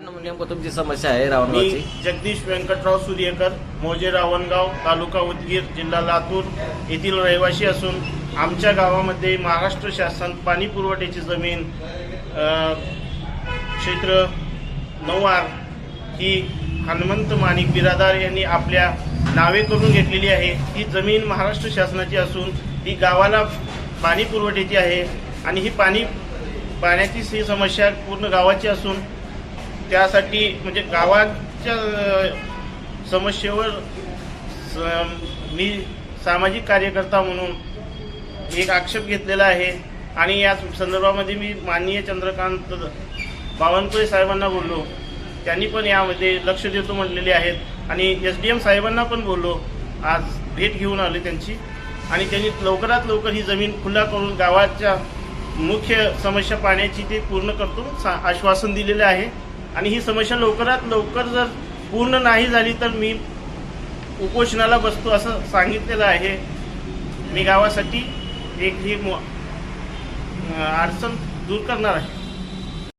नेमकं तुमची समस्या आहे मी रावणगावची. जगदीश व्यंकटराव सूर्यकर मोजे रावणगाव तालुका उदगीर जिल्हा लातूर येथील रहिवासी असून आमच्या गावामध्ये महाराष्ट्र शासन पाणी पुरवठ्याची जमीन अ, क्षेत्र नऊवार ही हनुमंत माणिक बिरादार यांनी आपल्या नावे करून घेतलेली आहे. ही जमीन महाराष्ट्र शासनाची असून ही गावाला पाणी पुरवठ्याची आहे आणि ही पाणी पाण्याची ही समस्या पूर्ण गावाची असून त्यासाठी म्हणजे गावाच्या समस्येवर स- मी सामाजिक कार्यकर्ता म्हणून एक आक्षेप घेतलेला आहे. आणि या संदर्भामध्ये मी माननीय चंद्रकांत बावनकुळे साहेबांना बोललो. त्यांनी पण यामध्ये लक्ष देतो म्हणलेले आहेत. आणि एस डी एम साहेबांना पण बोललो. आज भेट घेऊन आले त्यांची. आणि त्यांनी लवकरात लवकर ही जमीन खुला करून गावाच्या मुख्य समस्या पाण्याची ते पूर्ण करतो सा आश्वासन दिलेलं आहे. आणि ही समस्या लवकरात लवकर जर पूर्ण नाही झाली तर मी उपोषणाला बसतो असं सांगितलेलं आहे. मी गावासाठी एक ही अडचण दूर करणार आहे.